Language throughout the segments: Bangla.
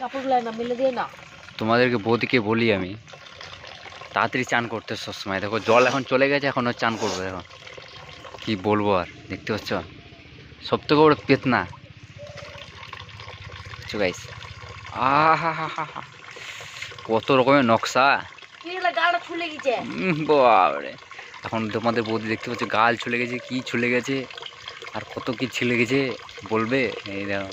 কাপড়গুলো না মিলে দিয়ে না। তোমাদেরকে বৌদিকে বলি আমি তাড়াতাড়ি চান করতে সবসময়। দেখো জল এখন চলে গেছে এখন ও চান করবে দেখো। কি বলব আর দেখতে পাচ্ছ? সব থেকে বড় পেতনা। গাইস আহা হা হা হা কত রকমের নকশা। বাবারে। এখন তোমাদের বৌদি দেখতে পাচ্ছ গাল চলে গেছে কি চলে গেছে আর কত কি ছিলে গেছে বলবে? এই দেখো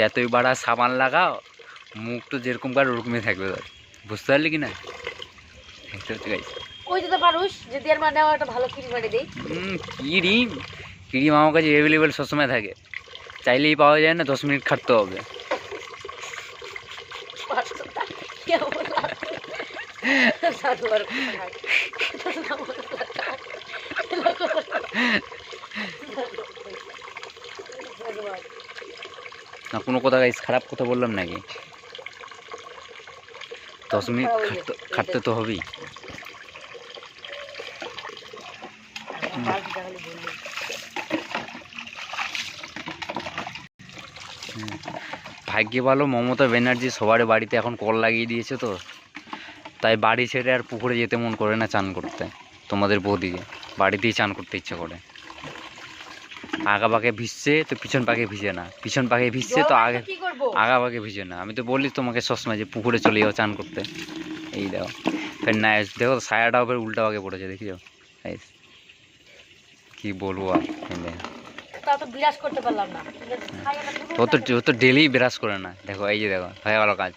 উহ। বাড়া সাবান লাগাও মুখ তো যেরকম কার ওরকমই থাকবে ধর বুঝতে পারলি কি না দেখতে পাচ্ছ গাইস ওই দিতে পারুস যদি আর মানে একটা ভালো কিনে দেই। কিরিম কিরিম আমার কাছে অ্যাভেলেবেল সবসময় থাকে। চাইলেই পাওয়া যায় না দশ মিনিট খাটতে হবে। কেমন না কোনো কথা গাইস খারাপ কথা বললাম নাকি? দশ মিনিট খাটতে খাটতে তো হবেই। ভাগ্যে ভালো মমতা ব্যানার্জি সবার বাড়িতে এখন কল লাগিয়ে দিয়েছে তো। তাই বাড়ি ছেড়ে আর পুকুরে যেতে মন করে না চান করতে তোমাদের বৌদিকে। বাড়িতেই চান করতে ইচ্ছে করে। আগা পাকে ভিজছে তো পিছন পাকে ভিজে না। পিছন পাকে ভিজছে তো আগে আগা পাকে ভিজে না। আমি তো বলি তোমাকে সবসময় যে পুকুরে চলে যাও চান করতে। এই দেখো। ফের না দেখো সায়াটাও ফের উল্টা পাকে পড়েছে দেখি যাও কি বলব আর ও তো ও তো ডেলি ব্রাশ করে না। দেখো এই যে দেখো হয়ে গেল কাজ।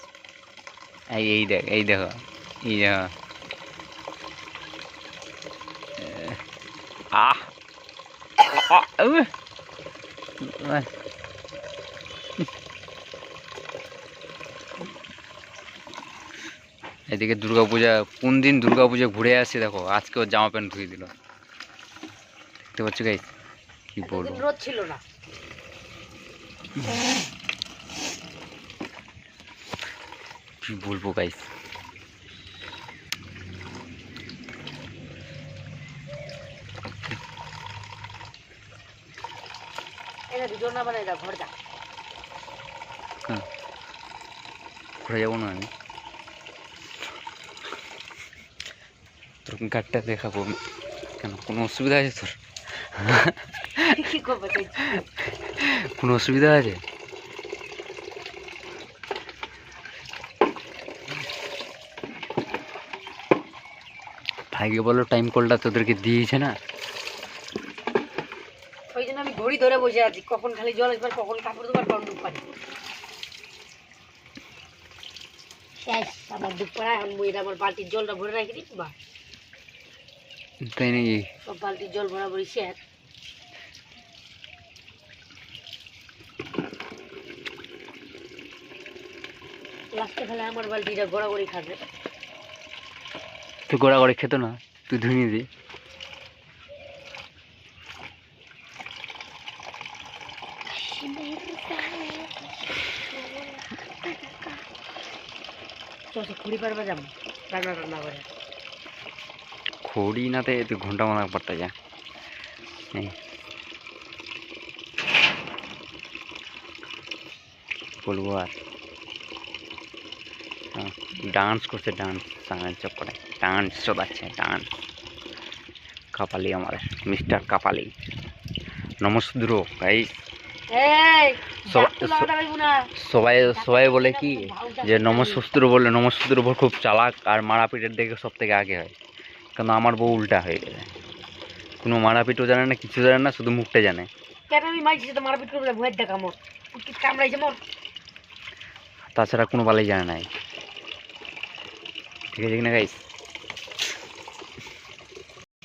এই এই দেখ এই দেখো এই দেখো উহ। আহ। এদিকে দুর্গাপূজা কোন দিন দুর্গাপূজা ঘুরে আসছে দেখো? আজকে ওর জামা প্যান্ট ধুয়ে দিল। দেখতে পাচ্ছ গাই কি বলব? রোদ ছিল না। কি বলব গাইস এটা ভিডিও না বানাই দাও ঘর যা। ঘুরে যাব না আমি। তোর গাড়িটা দেখাবো। আমি কেন কোনো অসুবিধা আছে তোর? কোনো অসুবিধা আছে? ভাইকে বলো টাইম কলটা তোদেরকে দিয়েছে না? ঘড়ি ধরে বসে আছি। কখন খালি জল আসবার কখন কাপড় ধোবার কখন ডুব শেষ আমার ডুব পাড়া এখন বইটা আমার বালতির জলটা ভরে রাখি দিচ্ছি বা তাই নাকি? সব বালতির জল ভরাভরি শেষ। লাস্টে খালি আমার বালতিটা গড়াগড়ি খাবে। তুই গোড়া করে খেতো না তুই ধুয়ে দি। চল খুঁড়ি পারবে যাবো রান্না টান্না করে খড়ি নাতে তুই ঘন্টা মানা পড়তে যা এই বলবো আর ডান্স করছে ডান্স সামনের চক্করে ডান্স চলাচ্ছে ডান্স কাপালি আমার মিস্টার কাপালি নমস্দ্র গাই সবাই সবাই বলে কি যে নমস্বস্ত্র বলে নমস্বস্ত্র বল খুব চালাক আর মারাপিটের দিকে সব থেকে আগে হয়। কেন আমার বউ উল্টা হয়ে গেছে কোনো মারাপিটও জানে না কিছু জানে না শুধু মুখটা জানে। দেখা তাছাড়া কোনো বালাই জানে নাই। ঠিক আছে কিনা গাইস